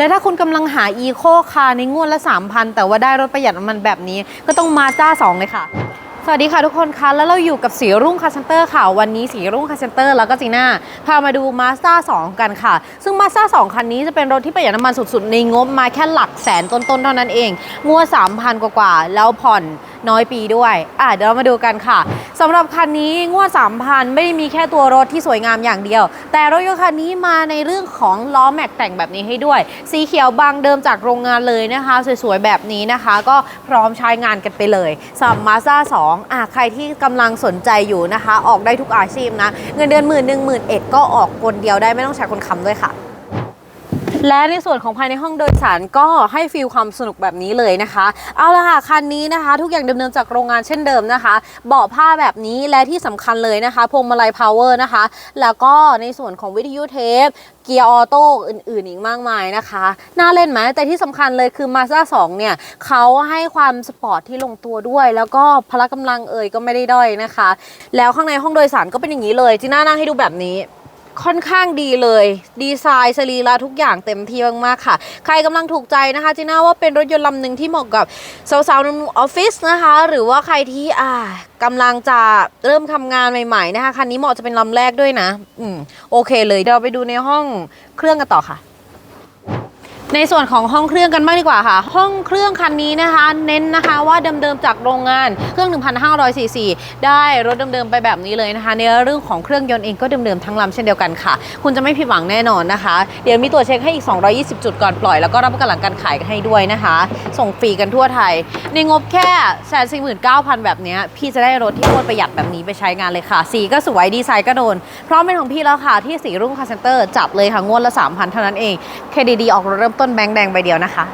และถ้าคุณกำลังหาอีโคคาร์ในงวดละ 3,000 แต่ว่าได้รถประหยัดน้ำมันแบบนี้ ก็ต้องมาจ้า 2 เลยค่ะ สวัสดีค่ะทุกคนคะแล้วเราอยู่กับสีรุ่งคาร์เซนเตอร์ค่ะ วันนี้สีรุ่งคาร์เซนเตอร์แล้วก็จีน่า พามาดู Mazda 2กันค่ะ ซึ่ง Mazda 2คันนี้จะเป็นรถที่ประหยัดน้ำมันสุดๆ ในงบมาแค่หลักแสนต้นๆเท่านั้นเองงวด3,000 กว่าๆแล้วผ่อน น้อยปีด้วย อะเดี๋ยวเรามาดูกันค่ะสำหรับคันนี้งวด 3,000 ไม่ได้มีแค่ตัวรถที่สวยงามอย่างเดียว แต่รถยนต์คันนี้มาในเรื่องของล้อแม็กแต่งแบบนี้ให้ด้วย สีเขียวบางเดิมจากโรงงานเลยนะคะ สวยๆ แบบนี้นะคะ ก็พร้อมใช้งานกันไปเลยสำหรับ Mazda 2อะใครที่กำลังสนใจอยู่นะคะ ออกได้ทุกอาชีพนะ เงินเดือนหมื่นหนึ่งหมื่นเอ็ดก็ออกคนเดียวได้ไม่ต้องใช้คนค้ำด้วยค่ะ และในส่วนของภายในห้องโดยสารก็ให้ฟีลความสนุกแบบนี้เลยนะคะ เอาละค่ะคันนี้นะคะ ทุกอย่างดำเนินจากโรงงานเช่นเดิมนะคะเบาะผ้าแบบนี้และที่สำคัญเลยนะคะพวงมาลัยพาวเวอร์นะคะ แล้วก็ในส่วนของวิทยุเทปเกียร์ออโต้อื่นๆอีกมากมายนะคะ น่าเล่นไหมแต่ที่สำคัญเลยคือ Mazda 2 เนี่ยเขาให้ความสปอร์ตที่ลงตัวด้วย แล้วก็พละกำลังเอ่ยก็ไม่ได้ด้อยนะคะ แล้วข้างในห้องโดยสารก็เป็นอย่างนี้เลยจีน่านั่งให้ดูแบบนี้ ค่อนข้างดีเลย ดีไซน์สรีระทุกอย่างเต็มที่มากๆค่ะ ใครกำลังถูกใจนะคะจีน่าว่าเป็นรถยนต์ลำหนึ่งที่เหมาะกับสาวๆในออฟฟิศนะคะ หรือว่าใครที่อ่ากำลังจะเริ่มทำงานใหม่ๆนะคะคันนี้เหมาะจะเป็นลำแรกด้วยนะ อืมโอเคเลยเดี๋ยวเราไปดูในห้องเครื่องกันต่อค่ะ ในส่วนของห้องเครื่องกันบ้างดีกว่าค่ะ ห้องเครื่องคันนี้นะคะ เน้นนะคะว่าเดิมๆจากโรงงานเครื่อง 1,500ซีซีได้รถเดิมๆไปแบบนี้เลยนะคะ ในเรื่องของเครื่องยนต์เองก็เดิมๆทั้งลำเช่นเดียวกันค่ะ คุณจะไม่ผิดหวังแน่นอนนะคะ เดี๋ยวมีตัวเช็คให้อีก 220 จุดก่อนปล่อยแล้วก็รับประกันหลังการขายให้ด้วยนะคะ ส่งฟรีกันทั่วไทย ในงบแค่แสนสี่หมื่นเก้าพันแบบนี้พี่จะได้รถที่โคตรประหยัดแบบนี้ไปใช้งานเลยค่ะ สีก็สวยดีไซน์ก็โดนพร้อมเป็นของพี่แล้วค่ะที่สีรุ่งคาเซนเตอร์จัดเลยค่ะงวดละ3,000เท่านั้นเอง KDD ออกรถเริ่มต้นแบงค์แดงใบเดียวนะคะ